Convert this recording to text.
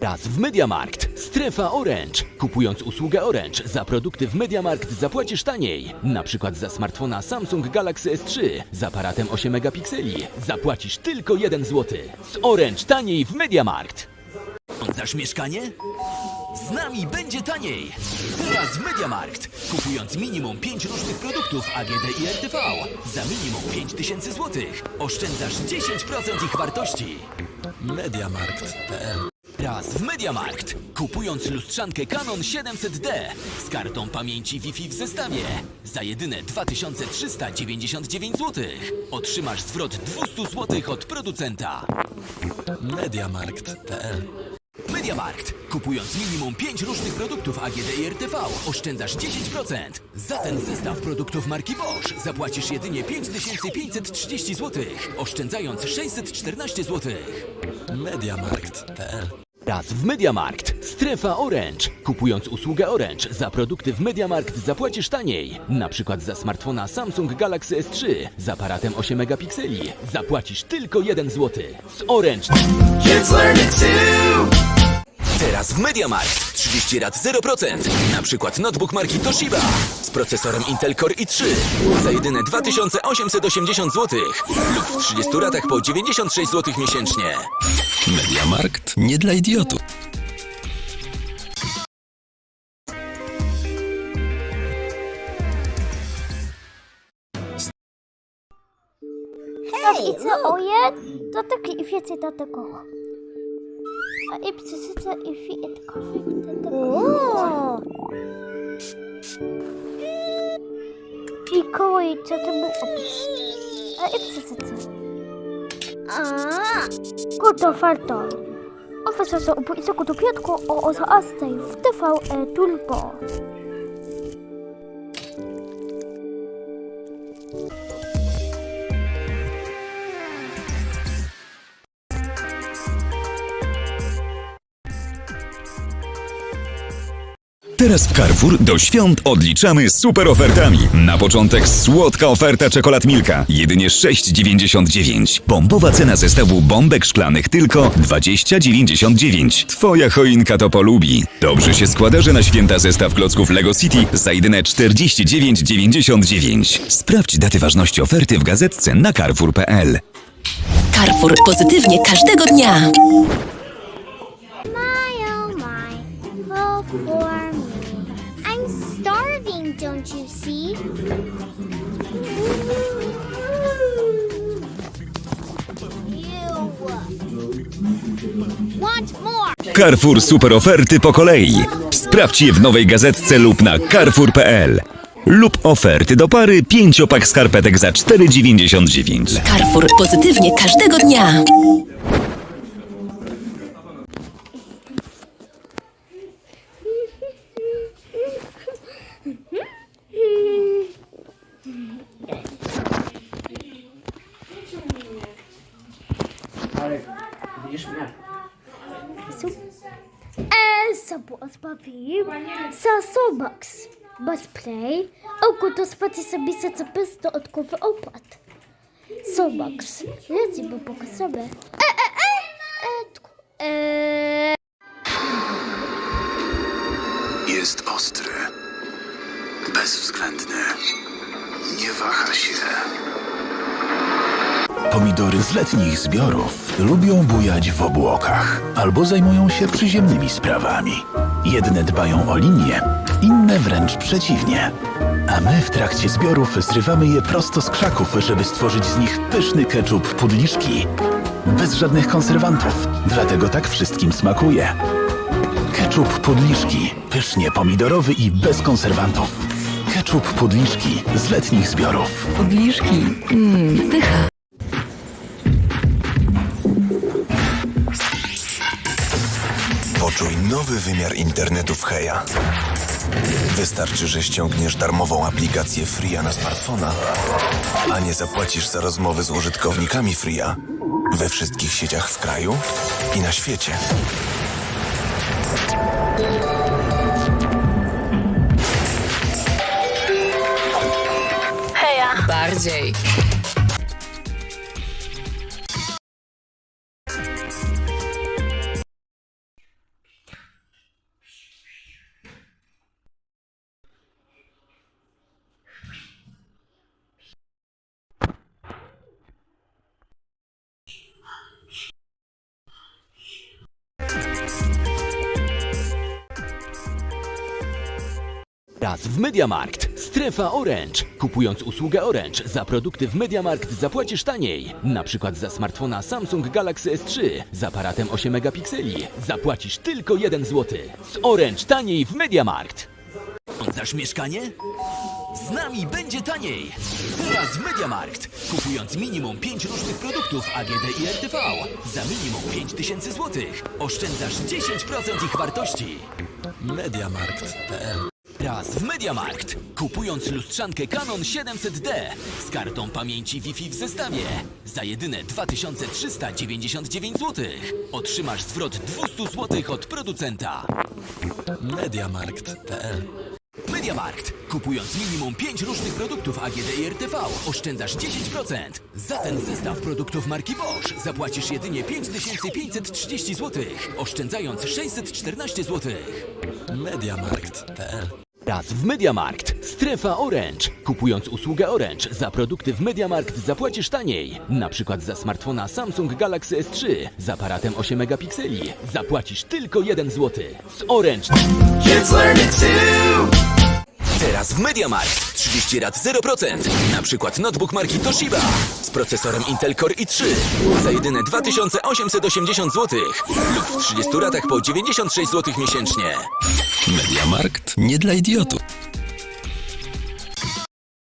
Raz w Mediamarkt. Strefa Orange. Kupując usługę Orange za produkty w Mediamarkt zapłacisz taniej. Na przykład za smartfona Samsung Galaxy S3 z aparatem 8 megapikseli zapłacisz tylko 1 zł. Z Orange taniej w Mediamarkt. Zaś mieszkanie? Z nami będzie taniej! Teraz w Mediamarkt! Kupując minimum 5 różnych produktów AGD i RTV za minimum 5000 zł oszczędzasz 10% ich wartości. Mediamarkt.pl Raz w Mediamarkt. Kupując lustrzankę Canon 700D z kartą pamięci Wi-Fi w zestawie za jedyne 2399 zł otrzymasz zwrot 200 zł od producenta. Mediamarkt.pl Mediamarkt. Kupując minimum 5 różnych produktów AGD i RTV oszczędzasz 10%. Za ten zestaw produktów marki Bosch zapłacisz jedynie 5530 zł, oszczędzając 614 zł. Mediamarkt.pl Raz w Mediamarkt. Strefa Orange. Kupując usługę Orange za produkty w Mediamarkt zapłacisz taniej. Na przykład za smartfona Samsung Galaxy S3 z aparatem 8 megapikseli zapłacisz tylko 1 zł. Z Orange. Kids learn it too. Teraz w Mediamarkt 30 lat 0%. Na przykład notebook marki Toshiba z procesorem Intel Core i3 za jedyne 2880 zł lub w 30 ratach po 96 zł miesięcznie. Mediamarkt nie dla idiotów. Hej, co oje? To taki więcej do tego. A i psycyce i fietkowy do tego. I koło i co to był opis. A i psycyce. Kuto farto. Ofisa sa upo isa kuto piatko o osa astay w TV e tulpo. Teraz w Carrefour do świąt odliczamy super ofertami. Na początek słodka oferta czekolad Milka. Jedynie 6,99. Bombowa cena zestawu bombek szklanych tylko 20,99. Twoja choinka to polubi. Dobrze się składa, że na święta zestaw klocków Lego City za jedyne 49,99. Sprawdź daty ważności oferty w gazetce na carrefour.pl. Carrefour pozytywnie każdego dnia. My oh starving, don't you see? Want more? Carrefour super oferty po kolei. Sprawdź je w nowej gazetce lub na carrefour.pl. Lub oferty do pary pięciopak skarpetek za 4,99. Carrefour pozytywnie każdego dnia. E, sobu osbawi, sa sobox. Bez play, oko to spati sobie se co pysto od kowy opłat. Sobox, leci bo poka sobie. E, e, e, e, tku, e. Jest ostry, bezwzględny, nie waha się. Pomidory z letnich zbiorów lubią bujać w obłokach albo zajmują się przyziemnymi sprawami. Jedne dbają o linię, inne wręcz przeciwnie. A my w trakcie zbiorów zrywamy je prosto z krzaków, żeby stworzyć z nich pyszny ketchup pudliszki. Bez żadnych konserwantów, dlatego tak wszystkim smakuje. Ketchup pudliszki, pysznie pomidorowy i bez konserwantów. Ketchup pudliszki z letnich zbiorów. Podliżki. Mmm, pycha. Poczuj nowy wymiar internetu w Heja. Wystarczy, że ściągniesz darmową aplikację Fria na smartfona, a nie zapłacisz za rozmowy z użytkownikami Fria we wszystkich sieciach w kraju i na świecie. Bardziej. Raz w Mediamarkt. Strefa Orange. Kupując usługę Orange za produkty w Mediamarkt zapłacisz taniej. Na przykład za smartfona Samsung Galaxy S3 z aparatem 8 megapikseli zapłacisz tylko 1 zł. Z Orange taniej w Mediamarkt. Oddasz mieszkanie? Z nami będzie taniej! Teraz w Mediamarkt! Kupując minimum 5 różnych produktów AGD i RTV za minimum 5000 zł oszczędzasz 10% ich wartości. Mediamarkt.pl Raz w Mediamarkt. Kupując lustrzankę Canon 700D z kartą pamięci Wi-Fi w zestawie za jedyne 2399 zł otrzymasz zwrot 200 zł od producenta. Mediamarkt.pl Mediamarkt. Kupując minimum 5 różnych produktów AGD i RTV oszczędzasz 10%. Za ten zestaw produktów marki Bosch zapłacisz jedynie 5530 zł, oszczędzając 614 zł. Mediamarkt.pl Raz w Mediamarkt. Strefa Orange. Kupując usługę Orange za produkty w Mediamarkt zapłacisz taniej. Na przykład za smartfona Samsung Galaxy S3 z aparatem 8 megapikseli zapłacisz tylko 1 zł. Z Orange Kids learn it too. Teraz w Mediamarkt 30 lat 0%. Na przykład notebook marki Toshiba z procesorem Intel Core i3 za jedyne 2880 zł lub w 30 ratach po 96 zł miesięcznie. Mediamarkt nie dla idiotów.